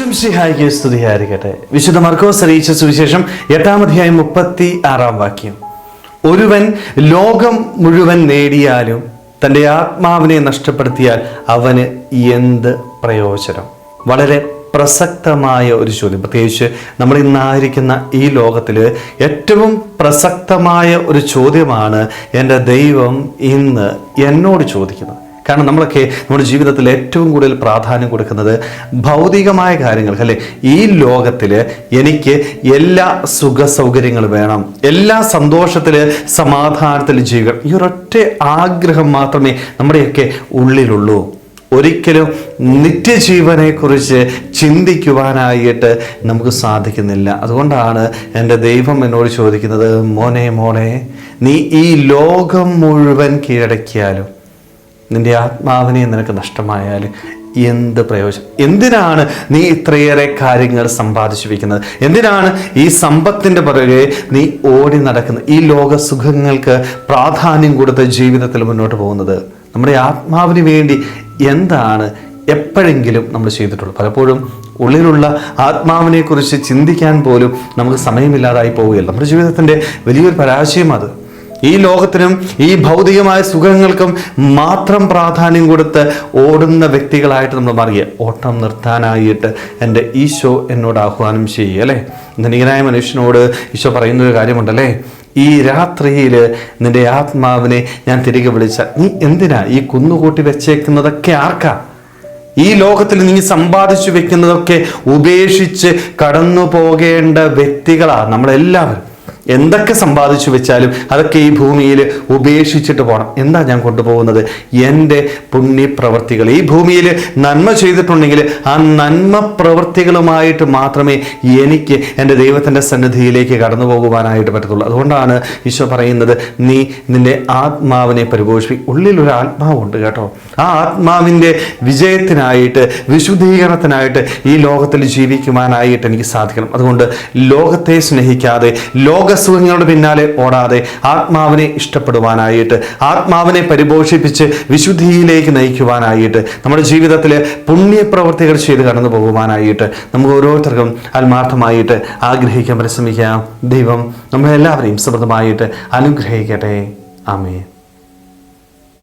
ഈശ്വംസിഹായിക്ക് സ്തുതിയായിരിക്കട്ടെ. വിശുദ്ധ മർക്കോസ് അറിയിച്ച സുവിശേഷം എട്ടാമധ്യായം മുപ്പത്തി ആറാം വാക്യം. ഒരുവൻ ലോകം മുഴുവൻ നേടിയാലും തന്റെ ആത്മാവിനെ നഷ്ടപ്പെടുത്തിയാൽ അവന് എന്ത് പ്രയോജനം? വളരെ പ്രസക്തമായ ഒരു ചോദ്യം. പ്രത്യേകിച്ച് നമ്മൾ ഇന്നായിരിക്കുന്ന ഈ ലോകത്തിൽ ഏറ്റവും പ്രസക്തമായ ഒരു ചോദ്യമാണ് എന്റെ ദൈവം ഇന്ന് എന്നോട് ചോദിക്കുന്നത്. കാരണം നമ്മളൊക്കെ നമ്മുടെ ജീവിതത്തിൽ ഏറ്റവും കൂടുതൽ പ്രാധാന്യം കൊടുക്കുന്നത് ഭൗതികമായ കാര്യങ്ങൾക്ക് അല്ലെ? ഈ ലോകത്തിൽ എനിക്ക് എല്ലാ സുഖ സൗകര്യങ്ങളും വേണം എല്ലാ സന്തോഷത്തിൽ സമാധാനത്തിൽ ജീവിക്കണം. ഈ ഒരൊറ്റ ആഗ്രഹം മാത്രമേ നമ്മുടെയൊക്കെ ഉള്ളിലുള്ളൂ. ഒരിക്കലും നിത്യജീവനെക്കുറിച്ച് ചിന്തിക്കുവാനായിട്ട് നമുക്ക് സാധിക്കുന്നില്ല. അതുകൊണ്ടാണ് എന്റെ ദൈവം എന്നോട് ചോദിക്കുന്നത് മോനെ മോനെ നീ ഈ ലോകം മുഴുവൻ കീഴടക്കിയാലും നിന്റെ ആത്മാവിനെ നിനക്ക് നഷ്ടമായാൽ എന്ത് പ്രയോജനം? എന്തിനാണ് നീ ഇത്രയേറെ കാര്യങ്ങൾ സമ്പാദിച്ചു വയ്ക്കുന്നത് എന്തിനാണ് ഈ സമ്പത്തിന്റെ പുറകെ നീ ഓടി നടക്കുന്നത്? ഈ ലോക സുഖങ്ങൾക്ക് പ്രാധാന്യം കൊടുത്ത് ജീവിതത്തിൽ മുന്നോട്ട് പോകുന്നത് നമ്മുടെ ആത്മാവിന് വേണ്ടി എന്താണ് എപ്പോഴെങ്കിലും നമ്മൾ ചെയ്തിട്ടുള്ളൂ. പലപ്പോഴും ഉള്ളിലുള്ള ആത്മാവിനെക്കുറിച്ച് ചിന്തിക്കാൻ പോലും നമുക്ക് സമയമില്ലാതായി പോവുകയല്ല. നമ്മുടെ ജീവിതത്തിന്റെ വലിയൊരു പരാജയം അത്. ഈ ലോകത്തിനും ഈ ഭൗതികമായ സുഖങ്ങൾക്കും മാത്രം പ്രാധാന്യം കൊടുത്ത് ഓടുന്ന വ്യക്തികളായിട്ട് നമ്മൾ മാറിയ ഓട്ടം നിർത്താനായിട്ട് എന്റെ ഈശോ എന്നോട് ആഹ്വാനം ചെയ്യുക അല്ലേ? ധനികനായ മനുഷ്യനോട് ഈശോ പറയുന്ന ഒരു കാര്യമുണ്ടല്ലേ? ഈ രാത്രിയിൽ നിന്റെ ആത്മാവിനെ ഞാൻ തിരികെ വിളിച്ച നീ എന്തിനാ ഈ കുന്നുകൂട്ടി വെച്ചേക്കുന്നതൊക്കെ ആർക്കാ? ഈ ലോകത്തിൽ നീ സമ്പാദിച്ചു വെക്കുന്നതൊക്കെ ഉപേക്ഷിച്ച് കടന്നു പോകേണ്ട വ്യക്തികളാണ് നമ്മളെല്ലാവരും. എന്തൊക്കെ സമ്പാദിച്ചു വെച്ചാലും അതൊക്കെ ഈ ഭൂമിയിൽ ഉപേക്ഷിച്ചിട്ട് പോകണം എന്താ ഞാൻ കൊണ്ടുപോകുന്നത്? എന്റെ പുണ്യപ്രവർത്തികൾ. ഈ ഭൂമിയിൽ നന്മ ചെയ്തിട്ടുണ്ടെങ്കിൽ ആ നന്മ പ്രവർത്തികളുമായിട്ട് മാത്രമേ എനിക്ക് എന്റെ ദൈവത്തിന്റെ സന്നിധിയിലേക്ക് കടന്നു പോകുവാനായിട്ട് പറ്റത്തുള്ളൂ. അതുകൊണ്ടാണ് ഈശോ പറയുന്നത് നീ നിന്റെ ആത്മാവിനെ പരിപോഷിപ്പി ഉള്ളിലൊരു ആത്മാവുണ്ട് കേട്ടോ. ആ ആത്മാവിന്റെ വിജയത്തിനായിട്ട് വിശുദ്ധീകരണത്തിനായിട്ട് ഈ ലോകത്തിൽ ജീവിക്കുവാനായിട്ട് എനിക്ക് സാധിക്കണം. അതുകൊണ്ട് ലോകത്തെ സ്നേഹിക്കാതെ ലോകസുഖങ്ങളുടെ പിന്നാലെ ഓടാതെ ആത്മാവിനെ ഇഷ്ടപ്പെടുവാനായിട്ട് ആത്മാവിനെ പരിപോഷിപ്പിച്ച് വിശുദ്ധിയിലേക്ക് നയിക്കുവാനായിട്ട് നമ്മുടെ ജീവിതത്തിൽ പുണ്യപ്രവർത്തികൾ ചെയ്ത് കടന്നു പോകുവാനായിട്ട് നമുക്ക് ഓരോരുത്തർക്കും ആത്മാർത്ഥമായിട്ട് ആഗ്രഹിക്കാൻ പരിശ്രമിക്കാം. ദൈവം നമ്മളെല്ലാവരെയും സമൃദ്ധമായിട്ട് അനുഗ്രഹിക്കട്ടെ. ആമേ